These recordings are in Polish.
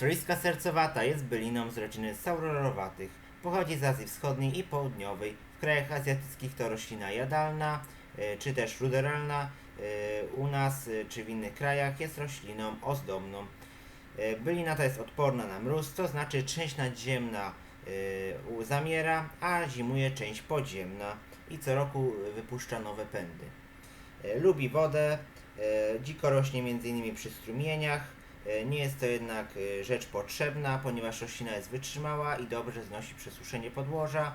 Stoliska sercowata jest byliną z rodziny saurorowatych. Pochodzi z Azji Wschodniej i Południowej. W krajach azjatyckich to roślina jadalna, e, czy też ruderalna. E, U nas, e, czy w innych krajach jest rośliną ozdobną. Bylina ta jest odporna na mróz, to znaczy część nadziemna zamiera, a zimuje część podziemna i co roku wypuszcza nowe pędy. Lubi wodę, dziko rośnie m.in. przy strumieniach. E, Nie jest to jednak e, rzecz potrzebna, ponieważ roślina jest wytrzymała i dobrze znosi przesuszenie podłoża.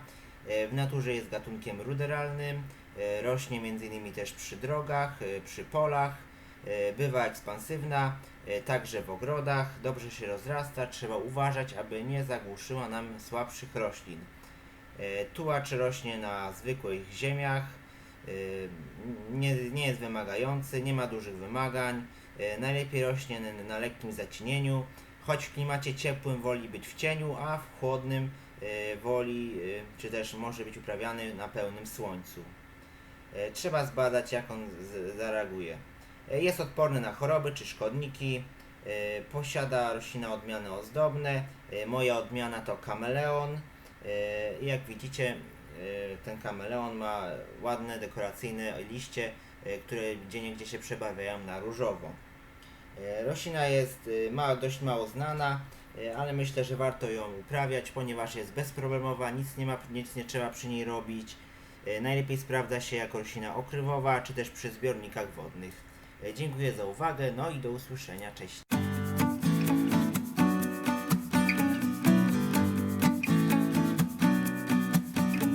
E, W naturze jest gatunkiem ruderalnym, rośnie m.in. też przy drogach, przy polach, bywa ekspansywna, także w ogrodach, dobrze się rozrasta, trzeba uważać, aby nie zagłuszyła nam słabszych roślin. Tułacz rośnie na zwykłych ziemiach, nie, nie jest wymagający, nie ma dużych wymagań, e, najlepiej rośnie na, lekkim zacienieniu, choć w klimacie ciepłym woli być w cieniu, a w chłodnym e, woli, e, czy też może być uprawiany na pełnym słońcu. Trzeba zbadać, jak on zareaguje. Jest odporny na choroby czy szkodniki. Posiada roślina odmiany ozdobne. Moja odmiana to kameleon. Jak widzicie, ten kameleon ma ładne, dekoracyjne liście, e, które gdzieniegdzie się przebawiają na różowo. E, Roślina jest ma, dość mało znana, ale myślę, że warto ją uprawiać, ponieważ jest bezproblemowa, nic nie, ma, nic nie trzeba przy niej robić. Najlepiej sprawdza się jako roślina okrywowa, czy też przy zbiornikach wodnych. Dziękuję za uwagę, no i do usłyszenia, cześć.